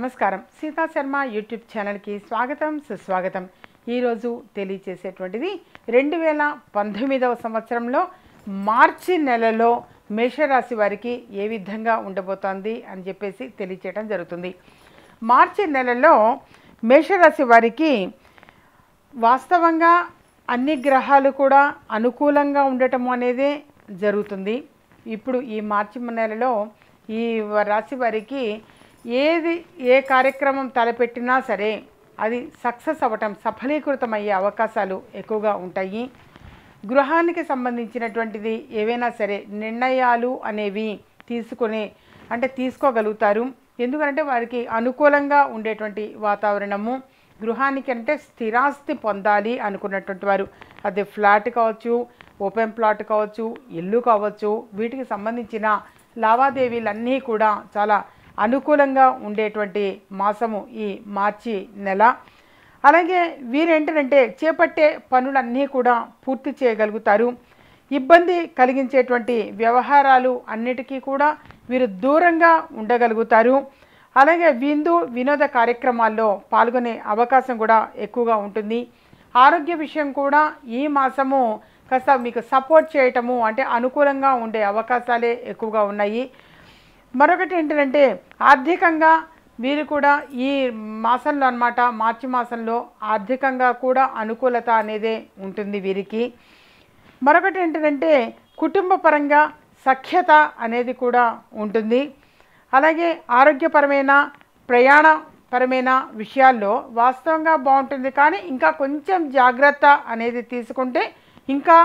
నమస్కారం. సీతా శర్మ యూట్యూబ్ ఛానల్కి స్వాగతం సుస్వాగతం. ఈరోజు తెలియచేసేటువంటిది రెండు వేల పంతొమ్మిదవ సంవత్సరంలో మార్చి నెలలో మేషరాశి వారికి ఏ విధంగా ఉండబోతోంది అని చెప్పేసి తెలియచేయడం జరుగుతుంది. మార్చి నెలలో మేషరాశి వారికి వాస్తవంగా అన్ని గ్రహాలు కూడా అనుకూలంగా ఉండటం అనేది జరుగుతుంది. ఇప్పుడు ఈ మార్చి నెలలో ఈ రాశి వారికి ఏది ఏ కార్యక్రమం తలపెట్టినా సరే అది సక్సెస్ అవ్వటం సఫలీకృతం అయ్యే అవకాశాలు ఎక్కువగా ఉంటాయి. గృహానికి సంబంధించినటువంటిది ఏవైనా సరే నిర్ణయాలు అనేవి తీసుకునే అంటే తీసుకోగలుగుతారు. ఎందుకంటే వారికి అనుకూలంగా ఉండేటువంటి వాతావరణము. గృహానికి అంటే స్థిరాస్తి పొందాలి అనుకున్నటువంటి వారు. అది ఫ్లాట్ కావచ్చు ఓపెన్ ప్లాట్ కావచ్చు ఇల్లు కావచ్చు వీటికి సంబంధించిన లావాదేవీలన్నీ కూడా చాలా అనుకూలంగా ఉండేటువంటి మాసము ఈ మార్చి నెల. అలాగే వీరేంటంటే చేపట్టే పనులన్నీ కూడా పూర్తి చేయగలుగుతారు. ఇబ్బంది కలిగించేటువంటి వ్యవహారాలు అన్నిటికీ కూడా వీరు దూరంగా ఉండగలుగుతారు. అలాగే విందు వినోద కార్యక్రమాల్లో పాల్గొనే అవకాశం కూడా ఎక్కువగా ఉంటుంది. ఆరోగ్య విషయం కూడా ఈ మాసము కాస్త మీకు సపోర్ట్ చేయటము అంటే అనుకూలంగా ఉండే అవకాశాలే ఎక్కువగా ఉన్నాయి. మరొకటి ఏంటంటే ఆర్థికంగా వీరు కూడా ఈ మాసంలో అన్నమాట మార్చి మాసంలో ఆర్థికంగా కూడా అనుకూలత అనేదే ఉంటుంది వీరికి. మరొకటి ఏంటంటే కుటుంబ పరంగా సఖ్యత అనేది కూడా ఉంటుంది. అలాగే ఆరోగ్యపరమైన ప్రయాణపరమైన విషయాల్లో వాస్తవంగా బాగుంటుంది. కానీ ఇంకా కొంచెం జాగ్రత్త అనేది తీసుకుంటే ఇంకా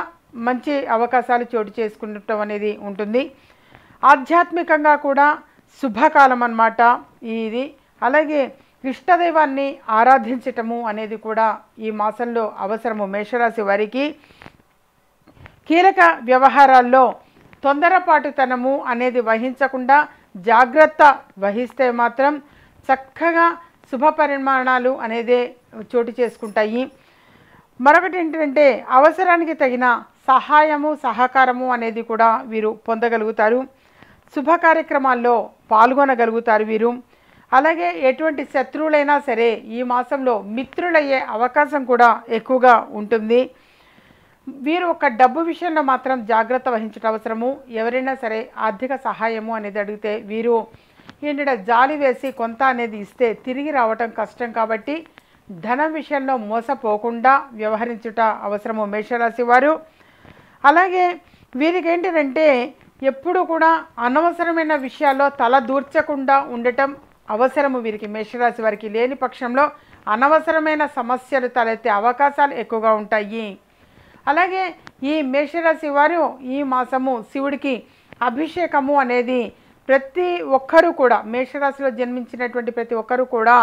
మంచి అవకాశాలు చోటు చేసుకుంటం అనేది ఉంటుంది. ఆధ్యాత్మికంగా కూడా శుభకాలం అన్నమాట ఇది. అలాగే ఇష్టదైవాన్ని ఆరాధించటము అనేది కూడా ఈ మాసంలో అవసరము మేషరాశి వారికి. కీలక వ్యవహారాల్లో తొందరపాటుతనము అనేది వహించకుండా జాగ్రత్త వహిస్తే మాత్రం చక్కగా శుభ పరిమాణాలు అనేదే చోటు చేసుకుంటాయి. మరొకటి ఏంటంటే అవసరానికి తగిన సహాయము సహకారము అనేది కూడా వీరు పొందగలుగుతారు. శుభ కార్యక్రమాల్లో పాల్గొనగలుగుతారు వీరు. అలాగే ఎటువంటి శత్రువులైనా సరే ఈ మాసంలో మిత్రులయ్యే అవకాశం కూడా ఎక్కువగా ఉంటుంది. వీరు ఒక డబ్బు విషయంలో మాత్రం జాగ్రత్త వహించడం అవసరము. ఎవరైనా సరే ఆర్థిక సహాయము అనేది అడిగితే వీరు ఈయన జాలి వేసి కొంత అనేది ఇస్తే తిరిగి రావటం కష్టం కాబట్టి ధనం విషయంలో మోసపోకుండా వ్యవహరించుట అవసరము మేషరాశి వారు. అలాగే వీరికి ఏంటంటే ఎప్పుడు కూడా అనవసరమైన విషయాల్లో తల దూర్చకుండా ఉండటం అవసరము వీరికి. మేషరాశి వారికి లేని పక్షంలో అనవసరమైన సమస్యలు తలెత్తే అవకాశాలు ఎక్కువగా ఉంటాయి. అలాగే ఈ మేషరాశి వారు ఈ మాసము శివుడికి అభిషేకము అనేది ప్రతి ఒక్కరూ కూడా మేషరాశిలో జన్మించినటువంటి ప్రతి ఒక్కరూ కూడా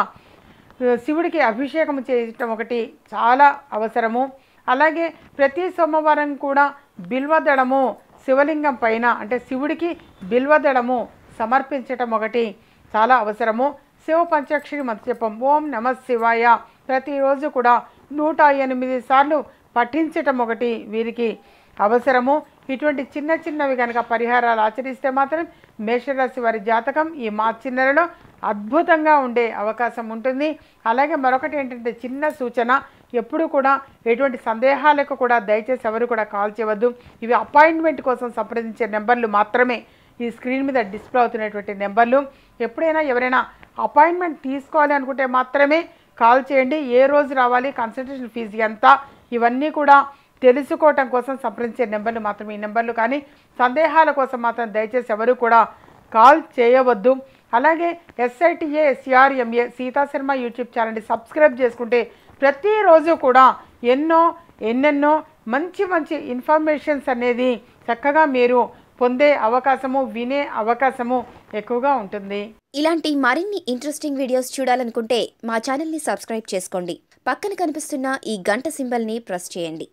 శివుడికి అభిషేకం చేయటం ఒకటి చాలా అవసరము. అలాగే ప్రతి సోమవారం కూడా బిల్వదళము శివలింగం పైన అంటే శివుడికి బిల్వదళము సమర్పించటం ఒకటి చాలా అవసరము. శివ పంచాక్షరి మంత్రజపం ఓం నమ శివాయ. ప్రతిరోజు కూడా నూట ఎనిమిది సార్లు పఠించటం ఒకటి వీరికి అవసరము. ఇటువంటి చిన్న చిన్నవి కనుక పరిహారాలు ఆచరిస్తే మాత్రం మేషరాశి వారి జాతకం ఈ మార్చి నెలలో అద్భుతంగా ఉండే అవకాశం ఉంటుంది. అలాగే మరొకటి ఏంటంటే చిన్న సూచన ఎప్పుడు కూడా ఎటువంటి సందేహాలకు కూడా దయచేసి ఎవరు కూడా కాల్ చేయవద్దు. ఇవి అపాయింట్మెంట్ కోసం సంప్రదించే నెంబర్లు మాత్రమే. ఈ స్క్రీన్ మీద డిస్ప్లే అవుతున్నటువంటి నెంబర్లు. ఎప్పుడైనా ఎవరైనా అపాయింట్మెంట్ తీసుకోవాలి అనుకుంటే మాత్రమే కాల్ చేయండి. ఏ రోజు రావాలి కన్సల్టేషన్ ఫీజు ఎంత ఇవన్నీ కూడా తెలుసుకోవటం కోసం సంప్రదించే నెంబర్లు మాత్రం ఈ నెంబర్లు. కానీ సందేహాల కోసం మాత్రం దయచేసి ఎవరు కూడా కాల్ చేయవద్దు. అలాగే ఎస్ఐటిఏ ఎస్ఆర్ఎంఏ సీతాశర్మ యూట్యూబ్ ఛానల్ని సబ్స్క్రైబ్ చేసుకుంటే ప్రతిరోజు కూడా ఎన్నో ఎన్నెన్నో మంచి మంచి ఇన్ఫర్మేషన్స్ అనేది చక్కగా మీరు పొందే అవకాశము వినే అవకాశము ఎక్కువగా ఉంటుంది. ఇలాంటి మరిన్ని ఇంట్రెస్టింగ్ వీడియోస్ చూడాలనుకుంటే మా ఛానల్ని సబ్స్క్రైబ్ చేసుకోండి. పక్కన కనిపిస్తున్న ఈ గంట సింబల్ని ప్రెస్ చేయండి.